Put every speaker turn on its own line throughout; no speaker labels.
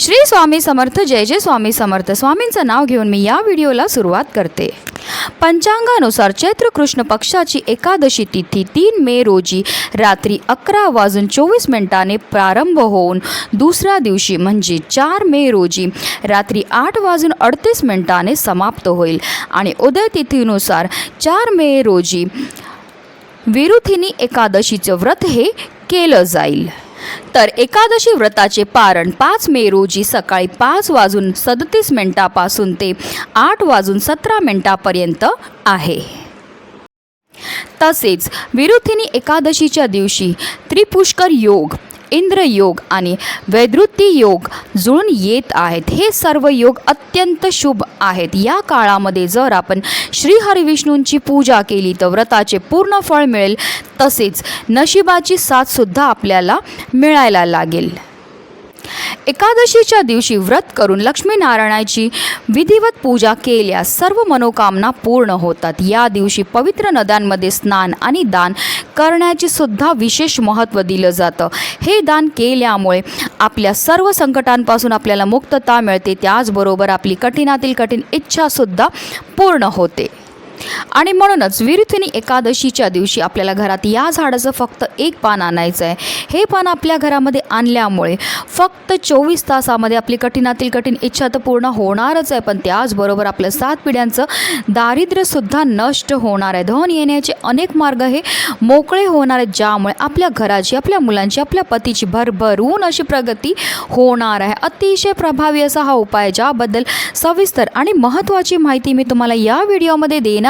श्री स्वामी समर्थ जय जय स्वामी समर्थ. स्वामींचं नाव घेऊन मी या व्हिडिओला सुरुवात करते. पंचांगानुसार चैत्र कृष्ण पक्षाची एकादशी तिथी तीन मे रोजी रात्री अकरा वाजून चोवीस मिनिटाने प्रारंभ होऊन दुसऱ्या दिवशी म्हणजे चार मे रोजी रात्री आठ वाजून अडतीस मिनिटाने समाप्त होईल. आणि उदय तिथीनुसार चार मे रोजी विरुथिनी एकादशीचं व्रत हे केलं जाईल. तर एकादशी व्रताचे पारण पाच मे रोजी सकाळी पाच वाजून सदतीस मिनिटापासून ते आठ वाजून सतरा मिनिटापर्यंत आहे. तसेच विरुथिनी एकादशीच्या दिवशी त्रिपुष्कर योग इंद्रयोग आणि वैदृती योग जुळून येत आहेत. हे सर्व योग अत्यंत शुभ आहेत. या काळामध्ये जर आपण श्रीहरिविष्णूंची पूजा केली तर व्रताचे पूर्ण फळ मिळेल. तसेच नशिबाची साथसुद्धा आपल्याला मिळायला लागेल. एकादशीच्या दिवशी व्रत करून लक्ष्मीनारायणाची विधिवत पूजा केल्यास सर्व मनोकामना पूर्ण होतात. या दिवशी पवित्र नद्यांमध्ये स्नान आणि दान करण्याचे सुद्धा विशेष महत्त्व दिलं जातं. हे दान केल्यामुळे आपल्या सर्व संकटांपासून आपल्याला मुक्तता मिळते. त्याचबरोबर आपली कठीणातील कठीण इच्छासुद्धा पूर्ण होते. आणि म्हणूनच विरुथिनी एकादशीच्या दिवशी आपल्याला घरात या झाडाचं फक्त एक पान आणायचं आहे. हे पान आपल्या घरामध्ये आणल्यामुळे फक्त चोवीस तासामध्ये आपली कठीणातील कठीण इच्छा तर पूर्ण होणारच आहे. पण त्याचबरोबर आपल्या सात पिढ्यांचं दारिद्र्यसुद्धा नष्ट होणार आहे. धन येण्याचे अनेक मार्ग हे मोकळे होणार आहेत ज्यामुळे आपल्या घराची आपल्या मुलांची आपल्या पतीची भरभरून अशी प्रगती होणार आहे. अतिशय प्रभावी असा हा उपाय आहे, ज्याबद्दल सविस्तर आणि महत्त्वाची माहिती मी तुम्हाला या व्हिडिओमध्ये देणार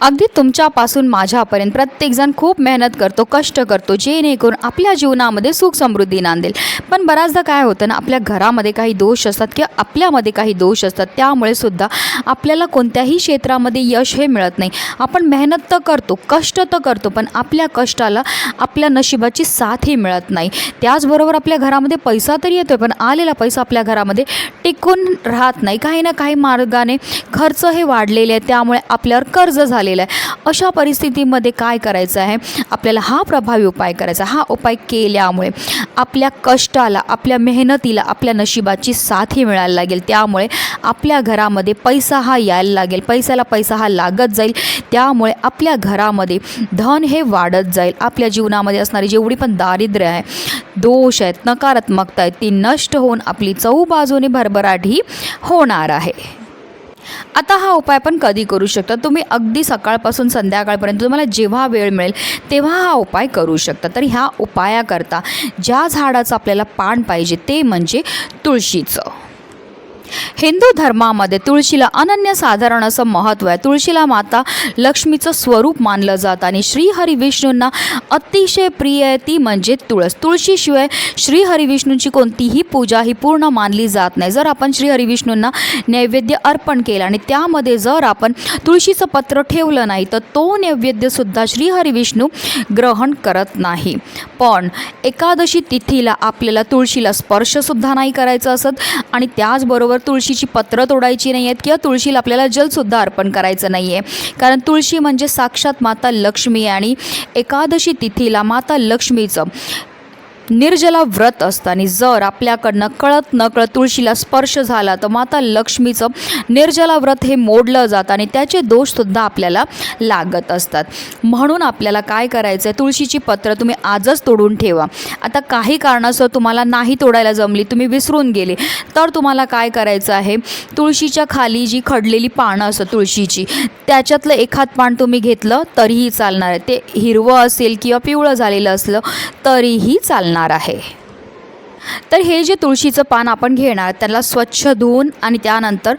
अगदी तुमच्यापासून माझ्यापर्यंत प्रत्येकजण खूप मेहनत करतो कष्ट करतो जेणेकरून आपल्या जीवनामध्ये सुख समृद्धी नांदेल. पण बऱ्याचदा काय होतं ना आपल्या घरामध्ये काही दोष असतात किंवा आपल्यामध्ये काही दोष असतात त्यामुळे सुद्धा आपल्याला कोणत्याही क्षेत्रामध्ये यश हे मिळत नाही. आपण मेहनत तर करतो कष्ट तर करतो पण आपल्या कष्टाला आपल्या नशिबाची साथही मिळत नाही. त्याचबरोबर आपल्या घरामध्ये पैसा तरी येतो पण आलेला पैसा आपल्या घरामध्ये टिकून राहत नाही. काही ना काही मार्गाने खर्च हे वाढलेले आहे त्यामुळे आपल्यावर कर्ज झालेलं आहे. अशा परिस्थितीमध्ये काय करायचं आहे? आपल्याला हा प्रभावी उपाय करायचा हा उपाय केल्यामुळे आपल्या कष्टाला आपल्या मेहनतीला आपल्या नशिबाची साथही मिळायला लागेल. त्यामुळे आपल्या घरामध्ये पैसा हा यायला लागेल. पैशाला पैसा हा लागत जाईल. त्यामुळे आपल्या घरामध्ये धन हे वाढत जाईल. आपल्या जीवनामध्ये असणारी जेवढी पण दारिद्र्य आहे दोष आहेत नकारात्मकता आहेत ती नष्ट होऊन आपली चौबाजूने भरभराट ही होणार आहे. आता हा उपाय आपण कधी करू शकता? तुम्ही अगदी सकाळपासून संध्याकाळपर्यंत तुम्हाला जेव्हा वेळ मिळेल तेव्हा हा उपाय करू शकता. तर ह्या उपायाकरता ज्या झाडाचं आपल्याला पान पाहिजे ते म्हणजे तुळशीचं. हिंदू धर्मामध्ये तुळशीला अनन्यसाधारण असं महत्त्व आहे. तुळशीला माता लक्ष्मीचं स्वरूप मानलं जातं आणि श्रीहरी विष्णूंना अतिशय प्रिय आहे ती म्हणजे तुळस. तुळशीशिवाय श्रीहरी विष्णूंची कोणतीही पूजा ही पूर्ण मानली जात नाही. जर आपण श्रीहरी विष्णूंना नैवेद्य अर्पण केलं आणि त्यामध्ये जर आपण तुळशीचं पत्र ठेवलं नाही तर तो नैवेद्यसुद्धा श्रीहरी विष्णू ग्रहण करत नाही. पण एकादशी तिथीला आपल्याला तुळशीला स्पर्शसुद्धा नाही करायचं असत आणि त्याचबरोबर तुळशी तुळशीची पत्रं तोडायची नाही आहेत किंवा तुळशीला आपल्याला जलसुद्धा अर्पण करायचं नाही आहे कारण तुळशी म्हणजे साक्षात माता लक्ष्मी आणि एकादशी तिथीला माता लक्ष्मीचं. निर्जला व्रत असतं आणि जर आपल्याकडनं कळत नकळत तुळशीला स्पर्श झाला तर माता लक्ष्मीचं निर्जला व्रत हे मोडलं जातं आणि त्याचे दोषसुद्धा आपल्याला लागत असतात. म्हणून आपल्याला काय करायचं आहे तुळशीची पत्र तुम्ही आजच तोडून ठेवा. आता काही कारणास्तव तुम्हाला नाही तोडायला जमली तुम्ही विसरून गेले तर तुम्हाला काय करायचं आहे? तुळशीच्या खाली जी खडलेली पानं असं तुळशीची त्याच्यातलं एखाद पान तुम्ही घेतलं तरीही चालणार आहे. ते हिरवं असेल किंवा पिवळं झालेलं असलं तरीही चालणार आहे. तर हे जे तुळशीचं पान आपण घेणार त्याला स्वच्छ धुवून आणि त्यानंतर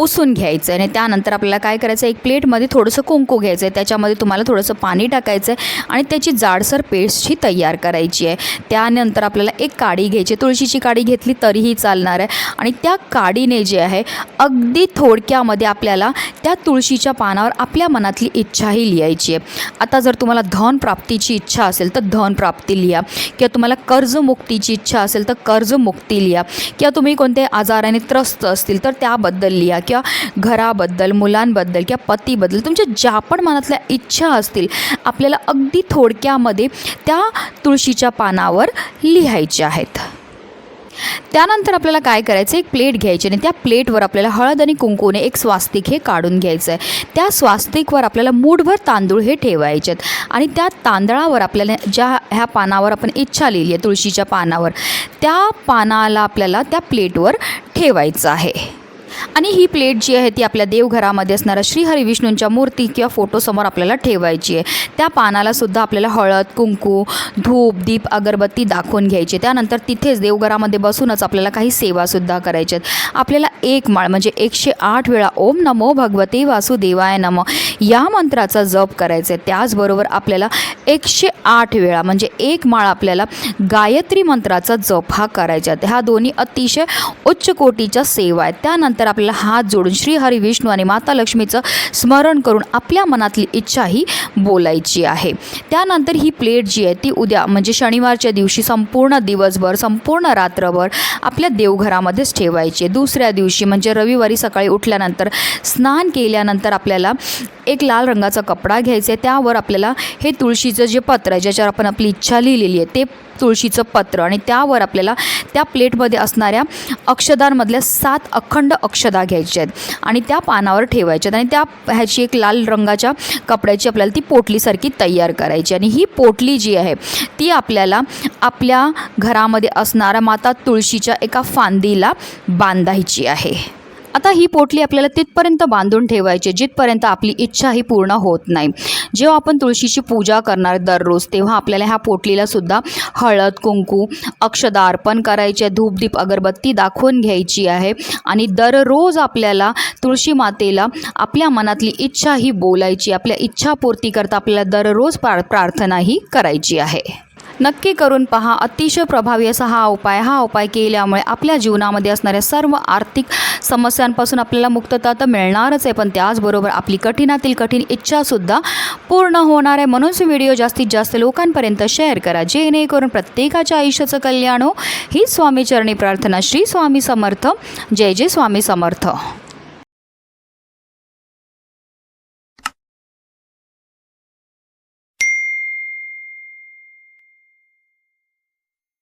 पुसून घ्यायचं आहे आणि त्यानंतर आपल्याला काय करायचं आहे एक प्लेटमध्ये थोडंसं कुंकू घ्यायचं आहे त्याच्यामध्ये तुम्हाला थोडंसं पाणी टाकायचं आहे आणि त्याची जाडसर पेस्टची तयार करायची आहे. त्यानंतर आपल्याला एक काडी घ्यायची तुळशीची काडी घेतली तरीही चालणार आहे. आणि त्या काडीने जे आहे अगदी थोडक्यामध्ये आपल्याला त्या तुळशीच्या पानावर आपल्या मनातली इच्छाही लिहायची आहे. आता जर तुम्हाला धन प्राप्तीची इच्छा असेल तर धन प्राप्ती लिहा. किंवा तुम्हाला कर्जमुक्तीची इच्छा असेल तर कर्जमुक्ती लिहा. किंवा तुम्ही कोणत्या आजाराने त्रस्त असतील तर त्याबद्दल लिहा. किंवा घराबद्दल मुलांबद्दल किंवा पतीबद्दल तुमच्या ज्या पण मनातल्या इच्छा असतील आपल्याला अगदी थोडक्यामध्ये त्या तुळशीच्या पानावर लिहायच्या आहेत. त्यानंतर आपल्याला काय करायचं? एक प्लेट घ्यायची आणि त्या प्लेटवर आपल्याला हळद आणि कुंकूने एक स्वास्तिक हे काढून घ्यायचं आहे त्या स्वास्तिकवर आपल्याला मूठभर तांदूळ हे ठेवायचे आहेत आणि त्या तांदळावर आपल्याला ज्या ह्या पानावर आपण इच्छा लिहिली आहे तुळशीच्या पानावर त्या पानाला आपल्याला त्या प्लेटवर ठेवायचं आहे. आणि ही प्लेट जी आहे ती आपल्या देवघरामध्ये असणाऱ्या श्री विष्णूंच्या मूर्ती किंवा फोटोसमोर आपल्याला ठेवायची आहे. त्या पानाला सुद्धा आपल्याला हळद कुंकू धूप दीप अगरबत्ती दाखवून घ्यायची त्यानंतर तिथेच देवघरामध्ये बसूनच आपल्याला काही सेवासुद्धा करायच्या आहेत. आपल्याला एक माळ म्हणजे एकशे आठ वेळा ओम नमो भगवते वासुदेवाय नम या मंत्राचा जप करायचा आहे. त्याचबरोबर आपल्याला एकशे आठ वेळा म्हणजे एक माळ आपल्याला गायत्री मंत्राचा जप हा करायचा ह्या दोन्ही अतिशय उच्च कोटीच्या सेवा आहेत. त्यानंतर आपल्याला हात जोडून श्री हरी विष्णू आणि माता लक्ष्मीचं स्मरण करून आपल्या मनातली इच्छाही बोलायची आहे. त्यानंतर ही प्लेट जी आहे ती उद्या म्हणजे शनिवारच्या दिवशी संपूर्ण दिवसभर संपूर्ण रात्रभर आपल्या देवघरामध्येच ठेवायची आहे. दुसऱ्या दिवशी म्हणजे रविवारी सकाळी उठल्यानंतर स्नान केल्यानंतर आपल्याला एक लाल रंगाचा कपडा घ्यायचा आहे. त्यावर आपल्याला हे तुळशीचं जे पत्र आहे ज्याच्यावर आपण आपली इच्छा लिहिलेली आहे ते तुळशीचं पत्र. आणि त्यावर आपल्याला त्या प्लेटमध्ये असणाऱ्या अक्षदांमधल्या सात अखंड अक्षदा घ्यायच्या आहेत. आणि त्या पानावर ठेवायच्या आहेत. आणि त्या ह्याची एक लाल रंगाच्या कपड्याची आपल्याला ती पोटलीसारखी तयार करायची आणि ही पोटली जी आहे ती आपल्याला आपल्या घरामध्ये असणाऱ्या माता तुळशीच्या एका फांदीला बांधायची आहे. आता ही पोटली आपल्याला तिथपर्यंत बांधून ठेवायची जिथपर्यंत आपली इच्छा ही पूर्ण होत नाही. जेव्हा आपण तुळशीची पूजा करणार दररोज तेव्हा आपल्याला ह्या पोटलीला सुद्धा हळद कुंकू अक्षदा अर्पण करायचे धूपदीप अगरबत्ती दाखवून घ्यायची आहे. आणि दररोज आपल्याला तुळशी मातेला आपल्या मनातली इच्छा ही बोलायची आपल्या इच्छापूर्ती करता आपल्याला दररोज प्रार प्रार्थनाही करायची आहे. नक्की करून पहा. अतिशय प्रभावी असा हा उपाय. हा उपाय केल्यामुळे आपल्या जीवनामध्ये असणाऱ्या सर्व आर्थिक समस्यांपासून आपल्याला मुक्तता तर मिळणारच आहे. पण त्याचबरोबर आपली कठीणातील कठीण इच्छासुद्धा पूर्ण होणार आहे. म्हणूनच व्हिडिओ जास्तीत जास्त लोकांपर्यंत शेअर करा. जेणेकरून प्रत्येकाच्या आयुष्याचं कल्याण हो. ही स्वामीचरणी प्रार्थना श्री स्वामी समर्थ. जय जय स्वामी समर्थ.